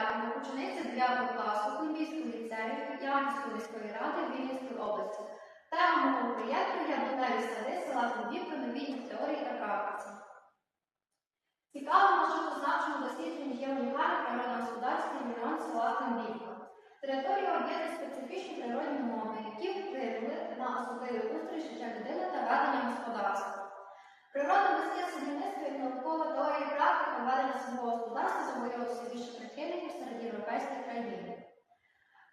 Михайлівна, учениця 9 класу Кульбівського ліцею Ямської міської ради Вінницької області. Тема мого проєкту яблуневі сади села Кульбівка новітніх теорій та практиці. Цікавим науково-значним дослідженням є унікальний природно-господарський район села Кульбівка. Територія об'єднує специфічні природні умови, які впливали на особливий устрій життя людини та ведення господарства. Природне міське садівництво як наукова теорія практика ведення свого господарства завоювалося більше прихильників серед європейських країн.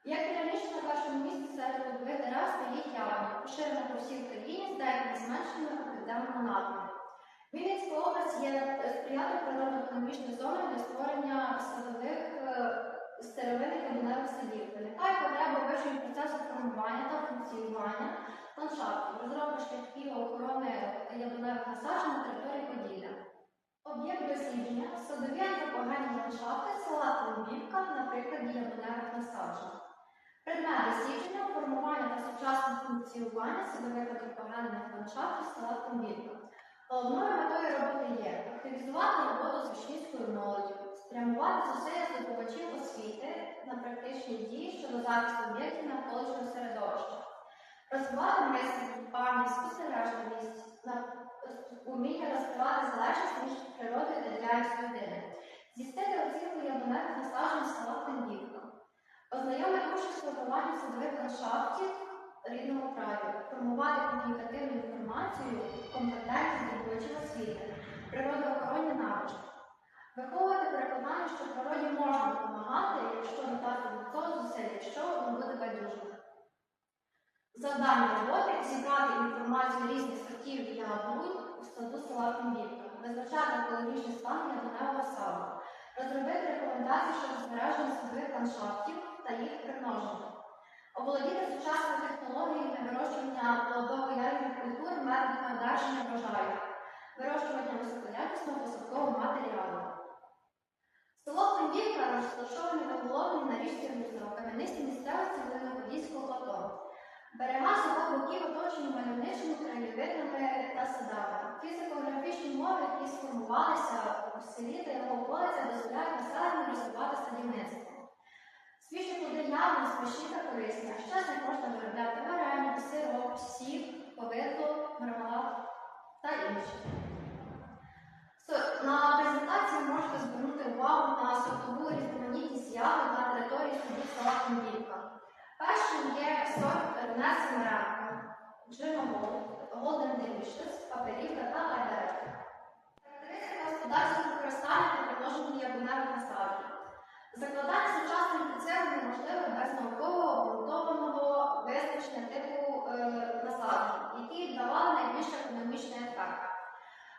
Як і раніше на першому місці серед лугових дерев стоїть яблуня, поширена по всій Україні з деякими зменшеними у південному напрямку. Вінницька область є сприятливою природно-економічною зоною для створення садових е, стеревинних садів. Виникає потреба вивчення процесу формування та функціонування ландшафту, розробки шляхів охорони яблуневих насаджень на території Поділля. Об'єкт дослідження садові антропогенні ландшафти села Клумбівка на прикладі яблуневих насаджень. Дослідження формування та сучасне функціонування садових антропогенних ландшафтів села Клумбівка. Головною метою роботи є активізувати роботу з учнівською молоддю, спрямувати зусилля здобувачів освіти на практичні дії щодо захисту об'єктів навколишнього середовища, розвивати мислення, пам'ять, спостережливість, уміння розкривати залежність між природою та діяльністю людини, здійснити оцінку яблуневих насаджень села Пендівка, ознайомити формуванням садових ландшафтів рідному краю, формувати комунікативну інформацію, компетентність здобувачів освіти, природоохоронні навички, виховувати переконання, що природі можна допомагати, якщо додати до цього зусиль, якщо воно буде байдужим. Завдання роботи зібрати інформацію різних сортів яблунь у саду села Кумбівка, визначати екологічний стан яблуневого саду, розробити рекомендації щодо збереження садових ландшафтів та їх примноження, оволодіти сучасними технологіями вирощування плодово ягідних культур, методами одержання врожаю, вирощування високоякісного посадкового матеріалу. Село Кумбівка розташоване та головне на річці у кам'янистій місцевості Великоподільського плато. Берега обох боків оточені мальовничими краєвидами та садами. Фізико-географічні умови, які сформувалися у селі та його околицях, дозволяють населенню розвивати садівництво. Свіжі плоди явно смачні та корисні, а з них можна виробляти варення, сироп, сік, повидло, мармелад та інші. Со- На презентації можете звернути увагу на сортову різноманітність ягод на території саду села Кундівка. Першим є сорт Рене Семеренка, Джимовол, Голден Delicious, Паперівка та Айдаретка. Характеристика господарського використання та примноження яблуневих насаджень. Закладання сучасних інтенсивів неможливо без наукового обґрунтованого визначення типу е, насаджень, які давали найбільш економічний ефект.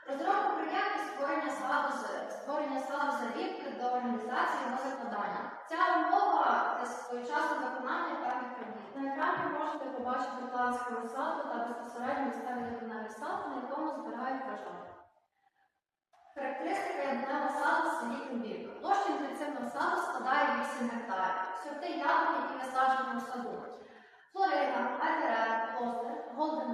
Розробка проєкту створення саду створення саду завітки до організації його закладання. Ця умова своєчасне виконання певних робіт. На екрані можете побачити план свого саду та безпосередньо місцевий яблуневий сад, на якому збирають врожай. Характеристика яблуневого саду селі Кімбівка. Площа інтенсивного саду складає 8 гектарів. Сорти яблук, які висаджені у саду. Флорина, Айверет, Глостер, Голден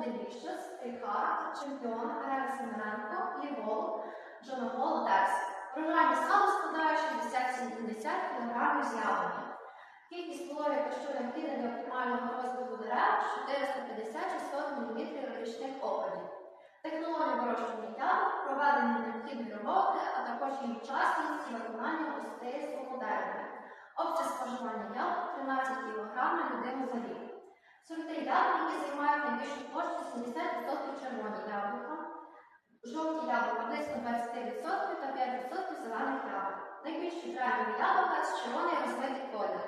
Делішес, Чемпіон, Ерера Семененко, Лівол, Джонагол, Декс. Врожайність саду складає 60-70 кг з яблуні. Кількість калорій та необхідна для оптимального розвитку дерев 450-600 мл річних опадів. Технологія вирощування яблук, проведення необхідної роботи, а також її вчасність і виконання гостей свого дерева. Обсяг споживання яблук 13 кг на людину за рік. Сорти яблук, які займають найбільшу площу 70% червоні яблука, жовті яблука близько 20% та 5% зелених яблук. Найбільш трендові яблука з червоний розмитий колір.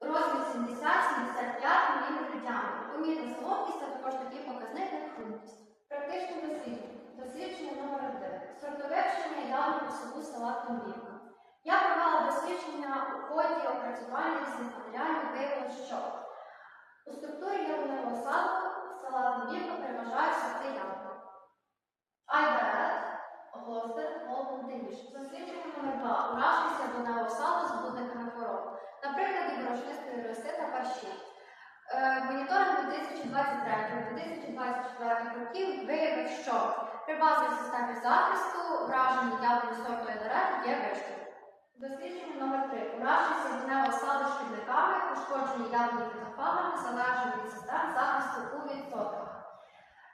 Розмір 70-75 мм діаметр. Помітна солодкість, а також такий показник, як хрумкість. Практичне дослідження. Дослідження номер 1. Сортовивчення яблук у селу села Томбівка. Я провела дослідження у ході опрацювання різних матеріалів виявило, що у структурі яблуневого саду села Томбівка переважають сорти яблук. Айдарет, Глостер, Голден Деліш. Дослідження номер 2. Уражність яблуневого саду з будниками хвороб. На прикладі борошнистої роси та парші. Е, Моніторинг 2023-2024 років виявив, що при базовій системі захисту враження яблуні сорту Айдарет є вищим. Дослідження номер 3. Ваші сягнево саду шкідниками, пошкоджені яблуні та фагами залежать від систем захисту у відсотках.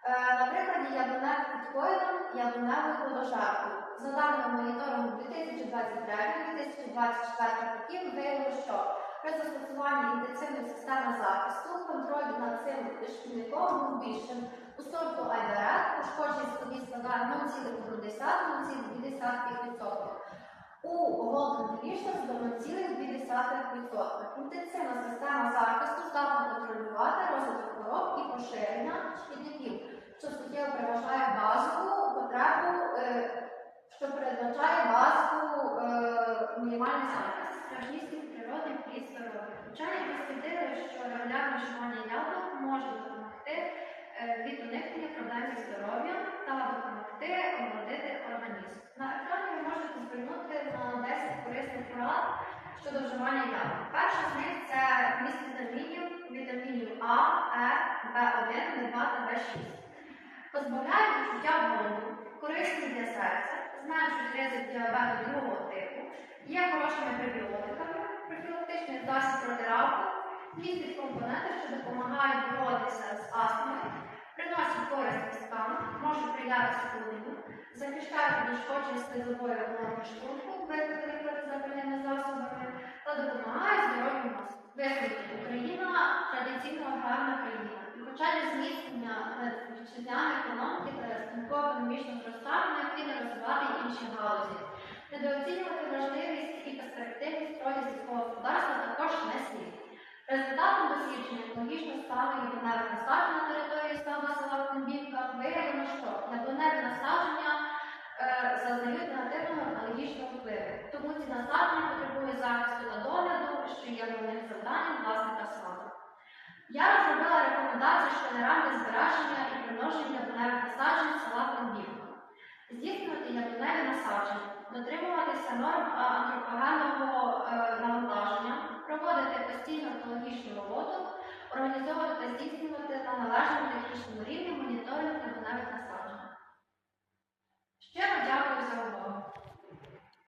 Е, На прикладі яблуневих підхоїдом яблуневої плодожерку. За даними моніторингу 2023-2024 років виявило, що при застосуванні інтенсивної системи захисту контроль над цим шкідником був більшим. У сорту Айдарет пошкодження складі складає 0,1-0,2%. У Golden ліжках до 0,2%. Інтенсивна система захисту здатна контролювати розвиток хвороб і поширення шкідників, що суттєво переважає базову потребу, е, що передбачає базову е, вживання яблук. Перша з них це міст вітамінів, вітамінів А, Е, В1, В2 та В6. Позбавляють відчуття голоду, корисні для серця, зменшують ризик діабету другого типу, є хорошими пребіотиками, профілактичний засіб проти раку, містять компоненти, що допомагають боротися з астмою, приносять користь кісткам, можуть прияти схудненню, захищають від ушкоджень слизової оболонки шлунку, викликаних протизапальними засобами, та допомагають здоров'ю мозку. Висновки Україна традиційно аграрна країна. І хоча для зміцнення вітчизняної економіки та стрімкого економічного зростання необхідно розвивати інші галузі. Недооцінювати важливість і перспективність ролі сільського господарства також не слід. Результатом дослідження екологічно стану яблуневих насаджень на території села села Конбівка виявлено, що яблуневі насадження е, зазнають негативного екологічного впливу. Тому ці насадження потребують захисту та догляду, що є головним завданням власника саду. Я розробила рекомендації щодо рамки збереження і примноження яблуневих насаджень села Конбівка. Здійснювати яблуневі насадження, дотримуватися норм а,